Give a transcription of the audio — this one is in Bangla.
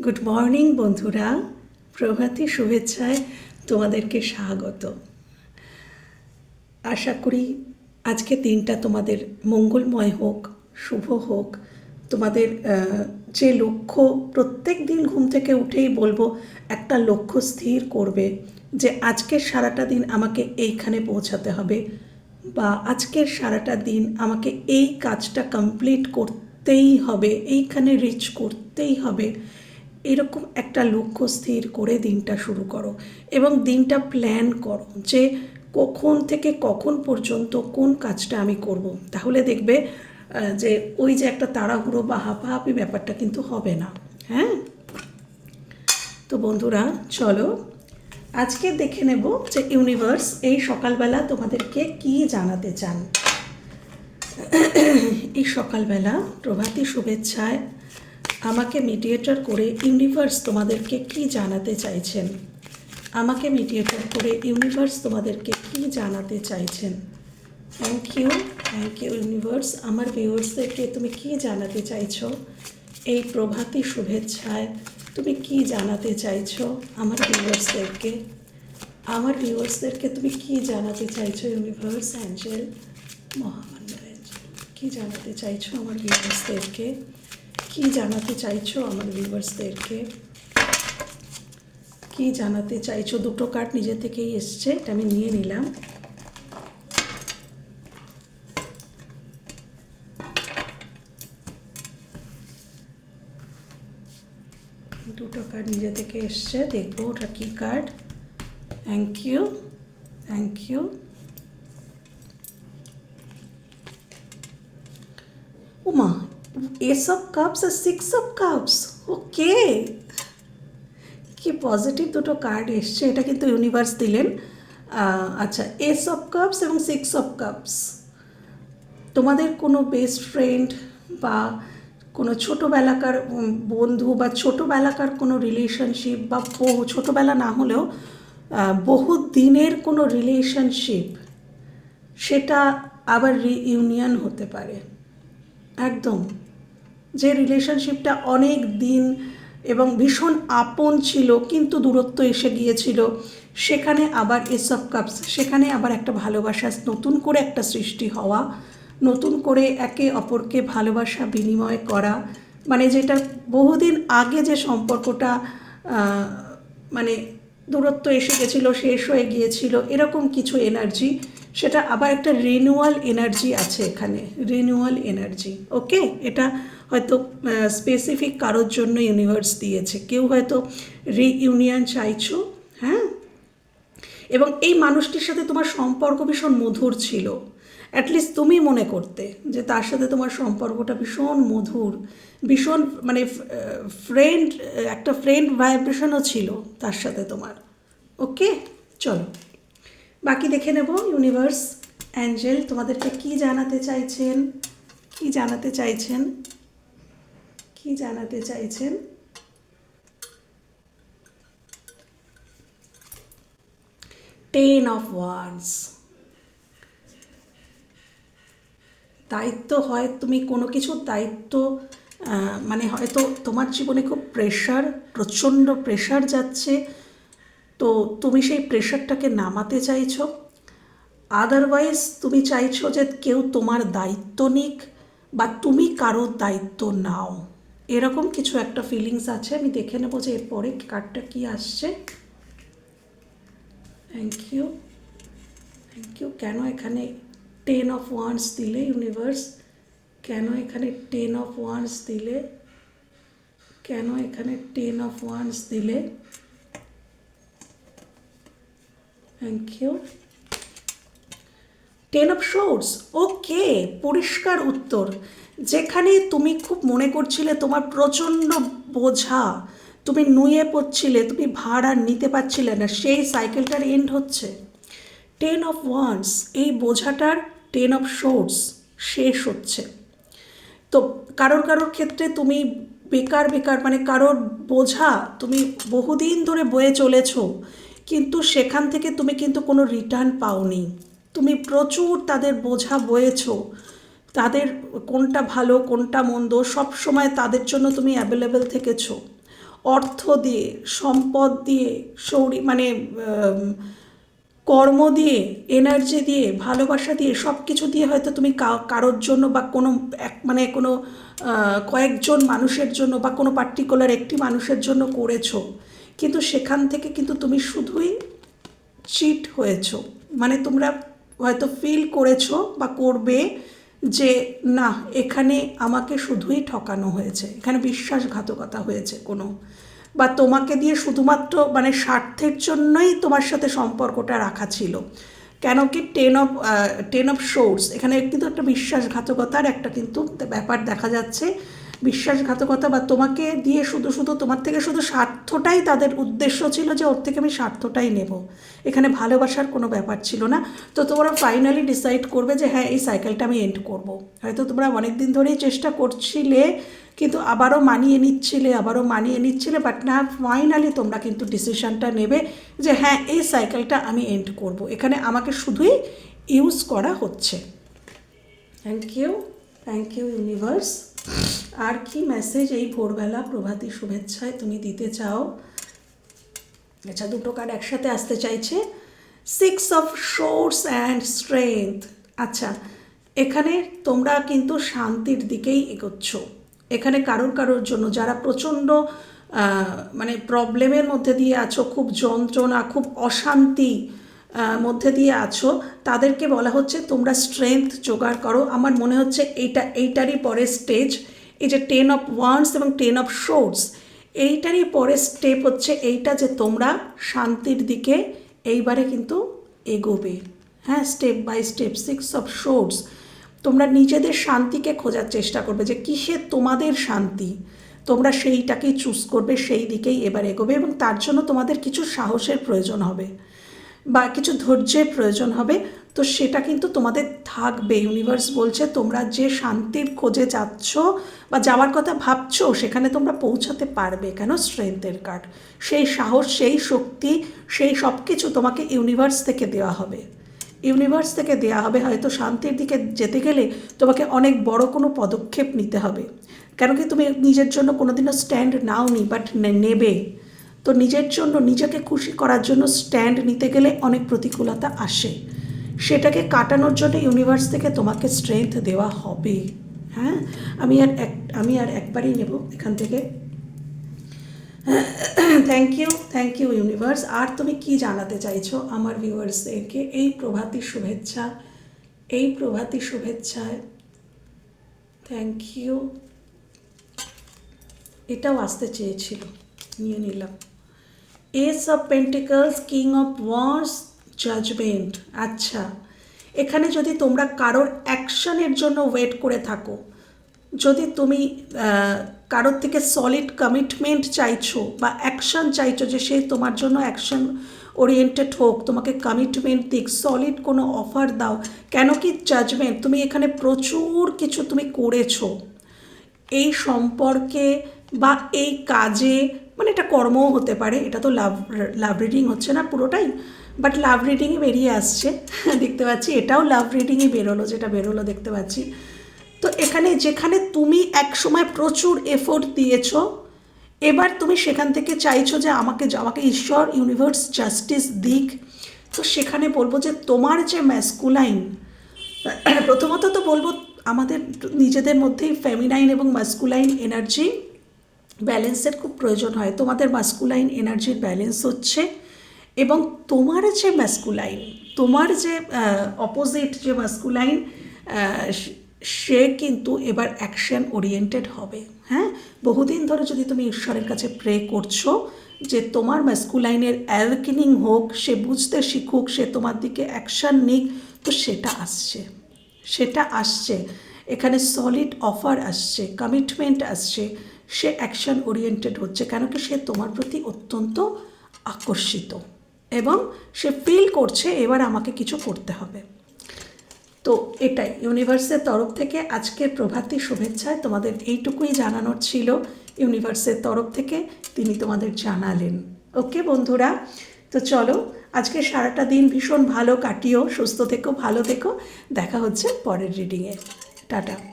গুড মর্নিং বন্ধুরা। প্রভাতী শুভেচ্ছায় তোমাদেরকে স্বাগত। আশা করি আজকে দিনটা তোমাদের মঙ্গলময় হোক, শুভ হোক। তোমাদের যে লক্ষ্য প্রত্যেক দিন ঘুম থেকে উঠেই বলব, একটা লক্ষ্য স্থির করবে যে আজকের সারাটা দিন আমাকে এইখানে পৌঁছাতে হবে বা আজকের সারাটা দিন আমাকে এই কাজটা কমপ্লিট করতেই হবে, এইখানে রিচ করতেই হবে। এরকম একটা লক্ষ্য স্থির করে দিনটা শুরু করো এবং দিনটা প্ল্যান করো যে কখন থেকে কখন পর্যন্ত কোন কাজটা আমি করব। তাহলে দেখবে যে ওই যে একটা তাড়াহুড়ো বা হাঁপাহাপি ব্যাপারটা কিন্তু হবে না। হ্যাঁ? তো বন্ধুরা, চলো আজকে দেখে নেব যে ইউনিভার্স এই সকালবেলা তোমাদেরকে কি জানাতে চান। এই সকালবেলা প্রভাতী শুভেচ্ছায় আমাকে মিডিয়েটর করে ইউনিভার্স তোমাদেরকে কি জানাতে চাইছেন? আমাকে মিডিয়েটর করে ইউনিভার্স তোমাদেরকে কি জানাতে চাইছেন? Thank you thank you universe আমার ভিউয়ার্সদেরকে তুমি কি জানাতে চাইছো? এই প্রভাতী শুভেচ্ছায় তুমি কি জানাতে চাইছো আমার ভিউয়ার্সদেরকে আমার ভিউয়ার্সদেরকে তুমি কি জানাতে চাইছো ইউনিভার্স অ্যাঞ্জেল মহামান্য অ্যাঞ্জেল কী জানাতে চাইছো আমার ভিউয়ার্সদেরকে কি জানাতে চাইছো আমার ভিউয়ার্সদেরকে কি জানাতে চাইছো? দুটো কার্ড নিজে থেকেই এসছে, এটা আমি নিয়ে নিলাম। দুটো কার্ড নিজে থেকে এসছে, দেখব ওটা কী card thank you thank you Uma ace of cups আর সিক্স অফ কাপস ওকে কি পজিটিভ দুটো কার্ড এসছে, এটা কিন্তু ইউনিভার্স দিলেন। আচ্ছা এস অফ কাপস এবং সিক্স অফ কাপস তোমাদের কোনো বেস্ট ফ্রেন্ড বা কোনো ছোটোবেলাকার বন্ধু বা ছোটোবেলাকার কোনো রিলেশনশিপ বা বহু, ছোটোবেলা না হলেও বহু দিনের কোনো রিলেশনশিপ সেটা আবার রিইউনিয়ন হতে পারে। একদম। যে রিলেশনশিপটা অনেক দিন এবং ভীষণ আপন ছিল, কিন্তু দূরত্ব এসে গিয়েছিল, সেখানে আবার এসব কাপস সেখানে আবার একটা ভালোবাসা, নতুন করে একটা সৃষ্টি হওয়া, নতুন করে একে অপরকে ভালোবাসা বিনিময় করা মানে যেটা বহুদিন আগে যে সম্পর্কটা মানে দূরত্ব এসে গেছিল, শেষ হয়ে গিয়েছিল, এরকম কিছু এনার্জি সেটা আবার একটা রিনিউয়াল এনার্জি আছে এখানে রিনিউয়াল এনার্জি ওকে এটা হয়তো স্পেসিফিক কারোর জন্য ইউনিভার্স দিয়েছে। কেউ হয়তো রিইউনিয়ন চাইছো হ্যাঁ? এবং এই মানুষটির সাথে তোমার সম্পর্ক ভীষণ মধুর ছিল। অ্যাটলিস্ট তুমি মনে করতে যে তার সাথে তোমার সম্পর্কটা ভীষণ মধুর, ভীষণ মানে ফ্রেন্ড একটা ফ্রেন্ড ভাইব্রেশনও ছিল তার সাথে তোমার। ওকে চলো। বাকি দেখে নেব ইউনিভার্স অ্যাঞ্জেল তোমাদেরকে কি জানাতে চাইছেন? কি জানাতে চাইছেন? কি জানাতে চাইছেন? টেন অফ ওয়ান্স দায়িত্ব হয় তুমি কোনো কিছুর দায়িত্ব মানে হয়তো তোমার জীবনে খুব প্রেশার প্রচণ্ড প্রেশার যাচ্ছে, তো তুমি সেই প্রেশারটাকে নামাতে চাইছো। আদারওয়াইজ তুমি চাইছো যে কেউ তোমার দায়িত্ব নিক বা তুমি কারোর দায়িত্ব নাও। এরকম কিছু একটা ফিলিংস আছে, আমি দেখে নেব যে এরপরে কার্ডটা কি আসছে। থ্যাংক ইউ থ্যাংক ইউ কেন এখানে টেন অফ ওয়ান্স দিলে ইউনিভার্স কেন এখানে টেন অফ ওয়ান্স দিলে? কেন এখানে টেন অফ ওয়ান্স দিলে? Thank you ten of swords okay, পরিষ্কার উত্তর। যেখানে তুমি খুব মনে করছিলে তোমার প্রচণ্ড বোঝা, তুমি নুয়ে পড়ছিলে, তুমি ভাড় আর নিতে পারছিলে না, সেই সাইকেলটার এন্ড হচ্ছে। টেন অফ ওয়ান্স এই বোঝাটার টেন অফ শোর্স শেষ হচ্ছে। তো কারোর কারোর ক্ষেত্রে তুমি বেকার বেকার মানে কারোর বোঝা তুমি বহুদিন ধরে বয়ে চলেছো, কিন্তু সেখান থেকে তুমি কিন্তু কোনো রিটার্ন পাওনি। তুমি প্রচুর তাদের বোঝা বয়েছ। তাদের কোনটা ভালো, কোনটা মন্দ, সব সময় তাদের জন্য তুমি অ্যাভেলেবেল থেকেছো। অর্থ দিয়ে, সম্পদ দিয়ে, শৌরি মানে কর্ম দিয়ে এনার্জি দিয়ে, ভালোবাসা দিয়ে সব কিছু দিয়ে হয়তো তুমি কারোর জন্য বা কোনো এক মানে কোনো কয়েকজন মানুষের জন্য বা কোনো পার্টিকুলার একটি মানুষের জন্য করেছ। কিন্তু সেখান থেকে কিন্তু তুমি শুধুই চিট হয়েছো। মানে তোমরা হয়তো ফিল করেছ বা করবে যে, না, এখানে আমাকে শুধুই ঠকানো হয়েছে, এখানে বিশ্বাসঘাতকতা হয়েছে কোনো। বা তোমাকে দিয়ে শুধুমাত্র মানে স্বার্থের জন্যই তোমার সাথে সম্পর্কটা রাখা ছিল। কেন কি ten of ten of swords এখানে কিন্তু একটা বিশ্বাসঘাতকতার একটা কিন্তু ব্যাপার দেখা যাচ্ছে। বিশ্বাসঘাতকতা বা তোমাকে দিয়ে শুধু শুধু তোমার থেকে শুধু স্বার্থটাই তাদের উদ্দেশ্য ছিল যে ওর থেকে আমি স্বার্থটাই নেব। এখানে ভালোবাসার কোনো ব্যাপার ছিল না। তো তোমরা ফাইনালি ডিসাইড করবে যে হ্যাঁ এই সাইকেলটা আমি এন্ড করব। হয়তো তোমরা অনেক দিন ধরেই চেষ্টা করছিলে, কিন্তু আবারও মানিয়ে নিচ্ছিলে, আবারও মানিয়ে নিচ্ছিলে বাট না ফাইনালি তোমরা কিন্তু ডিসিশানটা নেবে যে হ্যাঁ এই সাইকেলটা আমি এন্ড করব। এখানে আমাকে শুধুই ইউজ করা হচ্ছে। Thank you thank you universe আর কি মেসেজ এই ভোরবেলা প্রভাতী শুভেচ্ছায় তুমি দিতে চাও? আচ্ছা দুটো কার্ড একসাথে আসতে চাইছে। Six of swords and strength আচ্ছা এখানে তোমরা কিন্তু শান্তির দিকেই এগোচ্ছ। এখানে কারোর কারোর জন্য যারা প্রচণ্ড মানে প্রবলেমের মধ্যে দিয়ে আছো, খুব যন্ত্রণা, খুব অশান্তি মধ্যে দিয়ে আছো, তাদেরকে বলা হচ্ছে তোমরা স্ট্রেংথ জোগাড় করো। আমার মনে হচ্ছে এইটা, এইটারই পরের স্টেজ এই যে টেন অফ ওয়ান্স এবং টেন অফ শোর্স এইটারই পরের স্টেপ হচ্ছে এইটা যে তোমরা শান্তির দিকে এইবারে কিন্তু এগোবে। হ্যাঁ step by step six of swords তোমরা নিজেদের শান্তিকে খোঁজার চেষ্টা করবে যে কিসে তোমাদের শান্তি। তোমরা সেইটাকেই চুজ করবে, সেই দিকেই এবার এগোবে এবং তার জন্য তোমাদের কিছু সাহসের প্রয়োজন হবে। বা কিছু ধৈর্যের প্রয়োজন হবে, তো সেটা কিন্তু তোমাদের থাকবে। ইউনিভার্স বলছে তোমরা যে শান্তির খোঁজে যাচ্ছ বা যাওয়ার কথা ভাবছ, সেখানে তোমরা পৌঁছাতে পারবে। কেন? স্ট্রেংথের কার্ড সেই সাহস, সেই শক্তি, সেই সব কিছু তোমাকে ইউনিভার্স থেকে দেওয়া হবে। ইউনিভার্স থেকে দেওয়া হবে হয়তো শান্তির দিকে যেতে গেলে তোমাকে অনেক বড় কোনো পদক্ষেপ নিতে হবে। কেন কি তুমি নিজের জন্য কোনোদিনও স্ট্যান্ড নাও নি বাট নেবে। তো নিজের জন্য, নিজেকে খুশি করার জন্য স্ট্যান্ড নিতে গেলে অনেক প্রতিকূলতা আসে। সেটাকে কাটানোর জন্য ইউনিভার্স থেকে তোমাকে স্ট্রেংথ দেওয়া হবে। হ্যাঁ? আমি আর এক, আমি আর একবারই নেব এখান থেকে। Thank you thank you universe আর তুমি কি জানাতে চাইছো আমার ভিউয়ার্সদেরকে এই প্রভাতী শুভেচ্ছা, এই প্রভাতী শুভেচ্ছায় থ্যাংক ইউ এটাও আসতে চেয়েছিল, নিয়ে নিলাম। Ace of pentacles king of Wars judgement আচ্ছা এখানে যদি তোমরা কারোর অ্যাকশনের জন্য ওয়েট করে থাকো, যদি তুমি কারোর থেকে সলিড কমিটমেন্ট চাইছো বা অ্যাকশন চাইছো যে সে তোমার জন্য অ্যাকশন ওরিয়েন্টেড হোক, তোমাকে কমিটমেন্ট দিক সলিড কোনো অফার দাও, কেন কি জাজমেন্ট তুমি এখানে প্রচুর কিছু তুমি করেছ। এই সম্পর্কে বা এই কাজে মানে এটা কর্মও হতে পারে, এটা তো লাভ লাভ রিডিং হচ্ছে না পুরোটাই বাট লাভ রিডিংই বেরিয়ে আসছে, দেখতে পাচ্ছি, এটাও লাভ রিডিংই বেরোলো, যেটা বেরোলো দেখতে পাচ্ছি। তো এখানে, যেখানে তুমি এক সময় প্রচুর এফোর্ট দিয়েছ, এবার তুমি সেখান থেকে চাইছো যে আমাকে আমাকে ঈশ্বর ইউনিভার্স জাস্টিস দিক। তো সেখানে বলব যে তোমার যে ম্যাসকুলাইন প্রথমত তো বলব আমাদের নিজেদের মধ্যেই ফেমিনাইন এবং মাস্কুলাইন এনার্জি ব্যালেন্সের খুব প্রয়োজন হয়। তোমাদের মাস্কুলাইন এনার্জির ব্যালেন্স হচ্ছে এবং তোমার যে মাস্কুলাইন তোমার যে অপোজিট যে মাস্কুলাইন সে কিন্তু এবার অ্যাকশন ওরিয়েন্টেড হবে। হ্যাঁ? বহুদিন ধরে যদি তুমি ঈশ্বরের কাছে প্রে করছ যে তোমার ম্যাস্কুলাইনের অ্যাওয়েকেনিং হোক, সে বুঝতে শিখুক, সে তোমার দিকে অ্যাকশন নিক, তো সেটা আসছে। সেটা আসছে। এখানে সলিড অফার আসছে কমিটমেন্ট আসছে। সে অ্যাকশন ওরিয়েন্টেড হচ্ছে কেন কি সে তোমার প্রতি অত্যন্ত আকর্ষিত এবং সে ফিল করছে এবার আমাকে কিছু করতে হবে। তো এটাই ইউনিভার্সের তরফ থেকে আজকের প্রভাতী শুভেচ্ছায় তোমাদের এইটুকুই জানানোর ছিল। ইউনিভার্সের তরফ থেকে তিনি তোমাদের জানালেন। ওকে বন্ধুরা? তো চলো, আজকে সারাটা দিন ভীষণ ভালো কাটিও, সুস্থ থেকো, ভালো থেকো। দেখা হচ্ছে পরের রিডিংয়ে টাটা।